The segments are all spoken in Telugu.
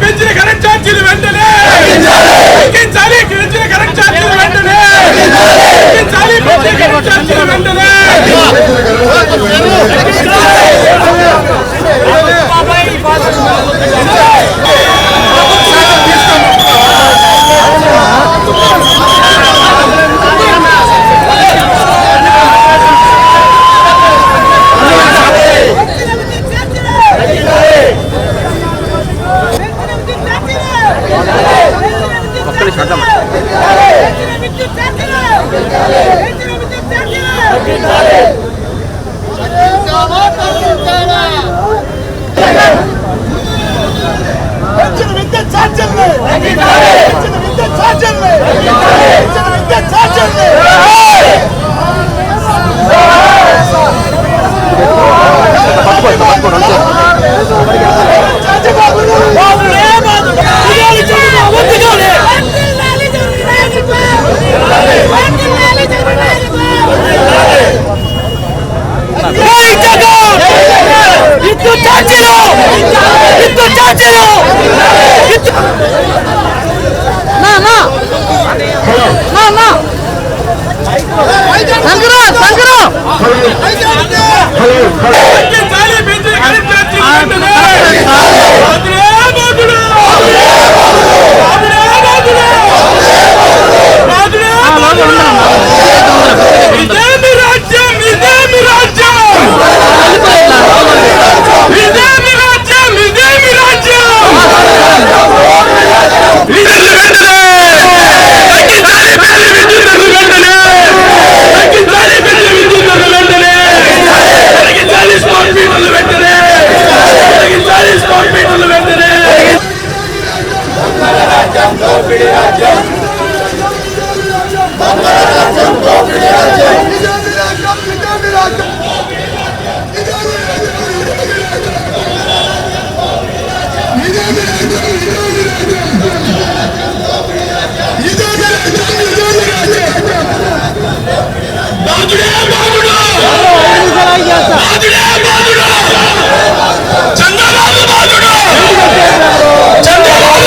పెంచిన కరెంట్ ఛార్జీలు వెంటనే తగ్గించాలి పెంచిన కరెంట్ ఛార్జీలు వెంటనే తగ్గించాలి పెంచిన కరెంట్ ఛార్జీలు వెంటనే పెంచిన విద్యుత్ ఛార్జీల్ని పెంచిన విద్యుత్ ఛార్జీల్ని పెంచిన విద్యుత్ ఛార్జీల్ని 안 그래?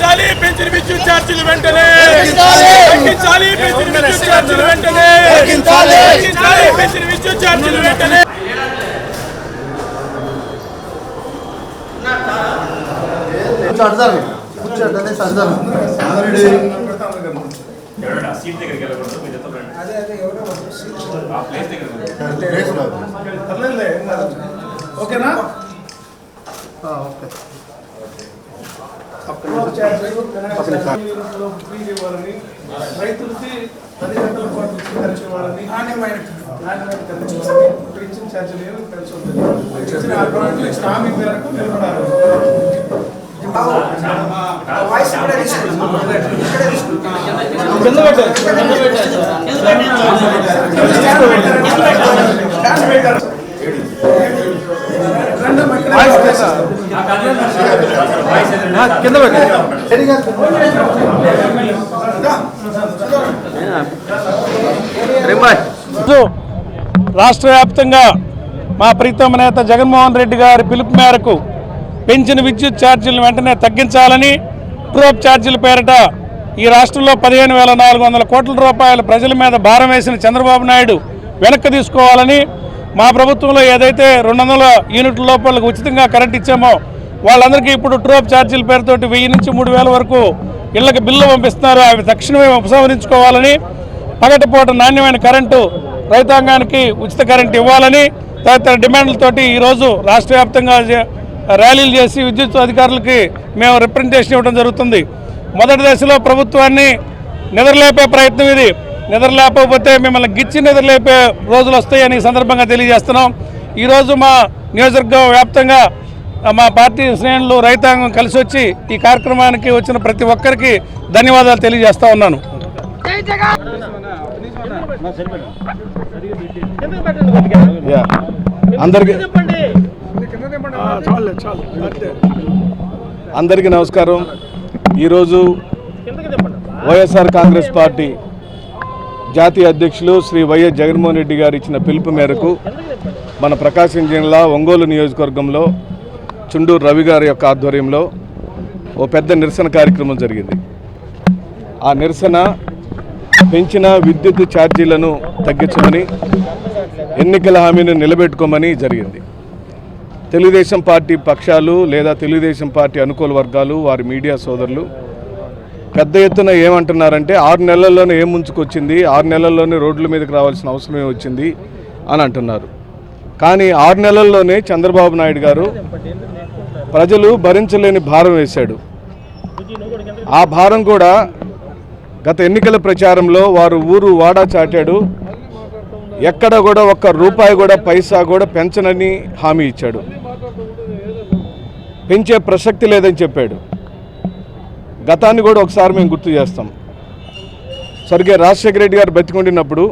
తగ్గించాలి పెంచిన విద్యుత్ ఛార్జీలు వెంటనే. తగ్గించాలి పెంచిన విద్యుత్ ఛార్జీలు వెంటనే. తగ్గించాలి పెంచిన విద్యుత్ ఛార్జీలు వెంటనే. ఓకేనా? ఫ్రీ ఇవ్వాలని రైతులకి పది గంటల పాటు ఖర్చు ఇవ్వాలని నాణ్యమైన నాణ్యమైన ఖర్చు ఇవ్వాలని ఇప్పుడు ఇచ్చిన ఛార్జీలు ఏమి కలిసి ఉంటుంది ఇచ్చిన ఆ గవర్నమెంట్ ఇచ్చిన హామీ మేరకు నిలబడాలి కింద రాష్ట్ర వ్యాప్తంగా మా ప్రీతమ నేత జగన్మోహన్ రెడ్డి గారి పిలుపు మేరకు పెంచిన విద్యుత్ ఛార్జీలను వెంటనే తగ్గించాలని ట్రోప్ ఛార్జీల పేరిట ఈ రాష్ట్రంలో పదిహేను వేల నాలుగు వందల కోట్ల రూపాయల ప్రజల మీద భారం వేసిన చంద్రబాబు నాయుడు వెనక్కి తీసుకోవాలని మా ప్రభుత్వంలో ఏదైతే రెండు వందల యూనిట్ల లోపలకు ఉచితంగా కరెంట్ ఇచ్చామో వాళ్ళందరికీ ఇప్పుడు ట్రోప్ ఛార్జీల పేరుతోటి వెయ్యి నుంచి మూడు వేల వరకు ఇళ్ళకు బిల్లు పంపిస్తున్నారు. అవి తక్షణమే ఉపసంహరించుకోవాలని పగటిపూట నాణ్యమైన కరెంటు రైతాంగానికి ఉచిత కరెంటు ఇవ్వాలని తదితర డిమాండ్లతోటి ఈరోజు రాష్ట్ర వ్యాప్తంగా ర్యాలీలు చేసి విద్యుత్ అధికారులకి మేము రిప్రజెంటేషన్ ఇవ్వడం జరుగుతుంది. మొదటి దశలో ప్రభుత్వాన్ని నిద్రలేపే ప్రయత్నం ఇది. నిద్రలేపకపోతే మిమ్మల్ని గిచ్చి నిద్రలేపే రోజులు వస్తాయని సందర్భంగా తెలియజేస్తున్నాం. ఈరోజు మా నియోజకవర్గం వ్యాప్తంగా మా పార్టీ శ్రేణులు రైతాంగం కలిసి వచ్చి ఈ కార్యక్రమానికి వచ్చిన ప్రతి ఒక్కరికి ధన్యవాదాలు తెలియజేస్తా ఉన్నాను. అందరికి అందరికీ నమస్కారం. ఈరోజు వైఎస్ఆర్ కాంగ్రెస్ పార్టీ జాతీయ అధ్యక్షులు శ్రీ వైఎస్ జగన్మోహన్ రెడ్డి గారు ఇచ్చిన పిలుపు మేరకు మన ప్రకాశం జిల్లా ఒంగోలు నియోజకవర్గంలో చుండూరు రవి గారి యొక్క ఆధ్వర్యంలో ఓ పెద్ద నిరసన కార్యక్రమం జరిగింది. ఆ నిరసన పెంచిన విద్యుత్ ఛార్జీలను తగ్గించమని ఎన్నికల హామీని నిలబెట్టుకోమని జరిగింది. తెలుగుదేశం పార్టీ పక్షాలు లేదా తెలుగుదేశం పార్టీ అనుకూల వర్గాలు వారి మీడియా సోదరులు పెద్ద ఎత్తున ఏమంటున్నారంటే ఆరు నెలల్లోనే ఏం ముంచుకొచ్చింది? ఆరు నెలల్లోనే రోడ్ల మీదకి రావాల్సిన అవసరమే వచ్చింది అని అంటున్నారు. కానీ ఆరు నెలల్లోనే చంద్రబాబు నాయుడు గారు ప్రజలు భరించలేని భారం వేశాడు. ఆ భారం కూడా గత ఎన్నికల ప్రచారంలో వారు ఊరు వాడా చాటాడు. ఎక్కడ కూడా ఒక్క రూపాయి కూడా పైసా కూడా పెంచనని హామీ ఇచ్చాడు. పెంచే ప్రసక్తి లేదని చెప్పాడు. గతాన్ని కూడా ఒకసారి మేము గుర్తు చేస్తాం. సరిగ్గా రాజశేఖర రెడ్డి గారు బతికుండినప్పుడు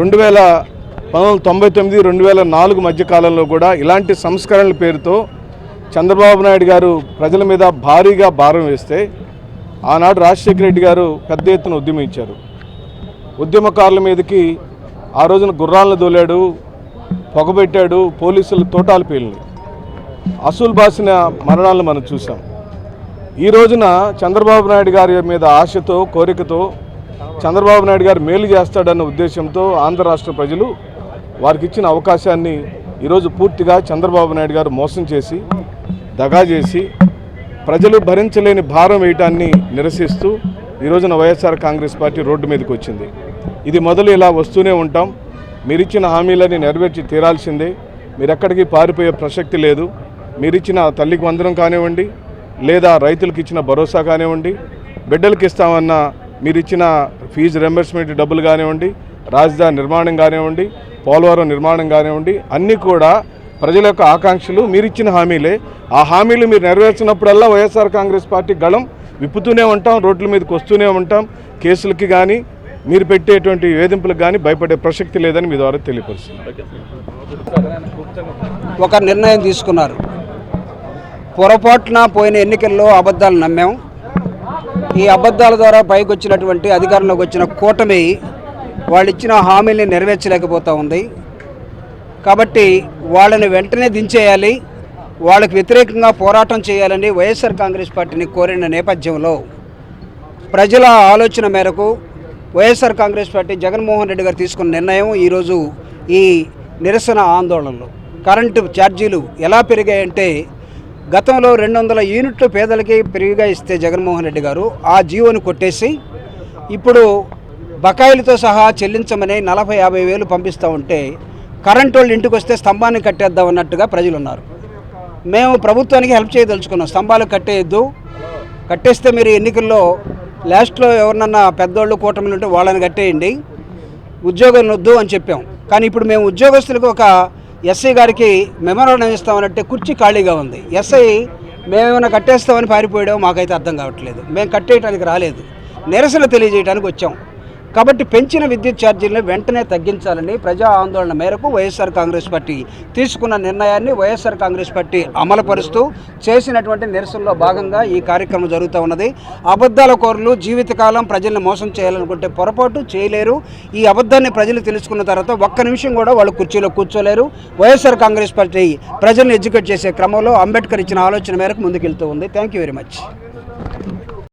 రెండు వేల పంతొమ్మిది తొంభై తొమ్మిది రెండు వేల నాలుగు మధ్య కాలంలో కూడా ఇలాంటి సంస్కరణల పేరుతో చంద్రబాబు నాయుడు గారు ప్రజల మీద భారీగా భారం వేస్తే ఆనాడు రాజశేఖర రెడ్డి గారు పెద్ద ఎత్తున ఉద్యమించారు. ఉద్యమకారుల మీదకి ఆ రోజున గుర్రాలను దోలాడు పొగబెట్టాడు పోలీసులు తోటాలు పేలినాయి. అసూలు బాసిన మరణాలను మనం చూసాం ఈ రోజున చంద్రబాబు నాయుడు గారి మీద ఆశతో కోరికతో చంద్రబాబు నాయుడు గారు మేలు చేస్తాడన్న ఉద్దేశంతో ఆంధ్ర రాష్ట్ర ప్రజలు వారికి ఇచ్చిన అవకాశాన్ని ఈరోజు పూర్తిగా చంద్రబాబు నాయుడు గారు మోసం చేసి దగా చేసి ప్రజలు భరించలేని భారం వేయటాన్ని నిరసిస్తూ ఈ రోజున వైఎస్ఆర్ కాంగ్రెస్ పార్టీ రోడ్డు మీదకి వచ్చింది. ఇది మొదలు ఇలా వస్తూనే ఉంటాం. మీరిచ్చిన హామీలని నెరవేర్చి తీరాల్సిందే. మీరు ఎక్కడికి పారిపోయే ప్రసక్తి లేదు. మీరిచ్చిన తల్లికి వందనం కానివ్వండి లేదా రైతులకు ఇచ్చిన భరోసా కానివ్వండి బిడ్డలకు ఇస్తామన్న మీరిచ్చిన ఫీజు రెంబర్స్మెంట్ డబ్బులు కానివ్వండి రాజధాని నిర్మాణం కానివ్వండి పోలవరం నిర్మాణం కానివ్వండి అన్నీ కూడా ప్రజల యొక్క ఆకాంక్షలు మీరిచ్చిన హామీలే. ఆ హామీలు మీరు నెరవేర్చినప్పుడల్లా వైఎస్ఆర్ కాంగ్రెస్ పార్టీ గళం విప్పుతూనే ఉంటాం రోడ్ల మీదకి వస్తూనే ఉంటాం. కేసులకి కానీ మీరు పెట్టేటువంటి వేధింపులకు కానీ భయపడే ప్రసక్తి లేదని మీ ద్వారా తెలియపరుస్తుంది ఒక నిర్ణయం తీసుకున్నారు. పొరపాటున పోయిన ఎన్నికల్లో అబద్ధాలు నమ్మాం. ఈ అబద్ధాల ద్వారా పైకి వచ్చినటువంటి అధికారంలోకి వచ్చిన కూటమి వాళ్ళు ఇచ్చిన హామీల్ని నెరవేర్చలేకపోతూ ఉంది. కాబట్టి వాళ్ళని వెంటనే దించేయాలి. వాళ్ళకి వ్యతిరేకంగా పోరాటం చేయాలని వైఎస్ఆర్ కాంగ్రెస్ పార్టీని కోరిన నేపథ్యంలో ప్రజల ఆలోచన మేరకు YSR Congress party Jaganmohan Reddy గారు తీసుకున్న నిర్ణయం ఈరోజు ఈ నిరసన ఆందోళనలు. కరెంటు ఛార్జీలు ఎలా పెరిగాయంటే గతంలో రెండు వందల యూనిట్లు పేదలకి పెరిగిగా ఇస్తే జగన్మోహన్ రెడ్డి గారు ఆ జీవోను కొట్టేసి ఇప్పుడు బకాయిలతో సహా చెల్లించమని నలభై యాభై వేలు పంపిస్తూ ఉంటే కరెంట్ వాళ్ళు ఇంటికి వస్తే స్తంభాన్ని కట్టేద్దాం అన్నట్టుగా ప్రజలు ఉన్నారు మేము ప్రభుత్వానికి హెల్ప్ చేయదలుచుకున్నాం. స్తంభాలు కట్టేయద్దు. కట్టేస్తే మీరు ఎన్నికల్లో లాస్ట్లో ఎవరినన్నా పెద్దోళ్ళు కూటమిలు ఉంటే వాళ్ళని కట్టేయండి. ఉద్యోగం వద్దు అని చెప్పాం. కానీ ఇప్పుడు మేము ఉద్యోగస్తులకు ఒక ఎస్ఐ గారికి మెమోరాండం ఇస్తామనంటే కుర్చీ ఖాళీగా ఉంది. ఎస్ఐ మేమేమైనా కట్టేస్తామని పారిపోయాడో మాకైతే అర్థం కావట్లేదు. మేము కట్టేయడానికి రాలేదు. నిరసన తెలియజేయడానికి వచ్చాం. కాబట్టి పెంచిన విద్యుత్ ఛార్జీలను వెంటనే తగ్గించాలని ప్రజా ఆందోళన మేరకు వైఎస్ఆర్ కాంగ్రెస్ పార్టీ తీసుకున్న నిర్ణయాన్ని వైఎస్ఆర్ కాంగ్రెస్ పార్టీ అమలుపరుస్తూ చేసినటువంటి నిరసనలో భాగంగా ఈ కార్యక్రమం జరుగుతూ ఉన్నది. అబద్ధాల కోరలు జీవితకాలం ప్రజల్ని మోసం చేయాలనుకుంటే పొరపాటు చేయలేరు. ఈ అబద్ధాన్ని ప్రజలు తెలుసుకున్న తర్వాత ఒక్క నిమిషం కూడా వాళ్ళు కుర్చీలో కూర్చోలేరు. వైఎస్ఆర్ కాంగ్రెస్ పార్టీ ప్రజల్ని ఎడ్యుకేట్ చేసే క్రమంలో అంబేద్కర్ ఇచ్చిన ఆలోచన మేరకు ముందుకెళ్తూ ఉంది. Thank you very much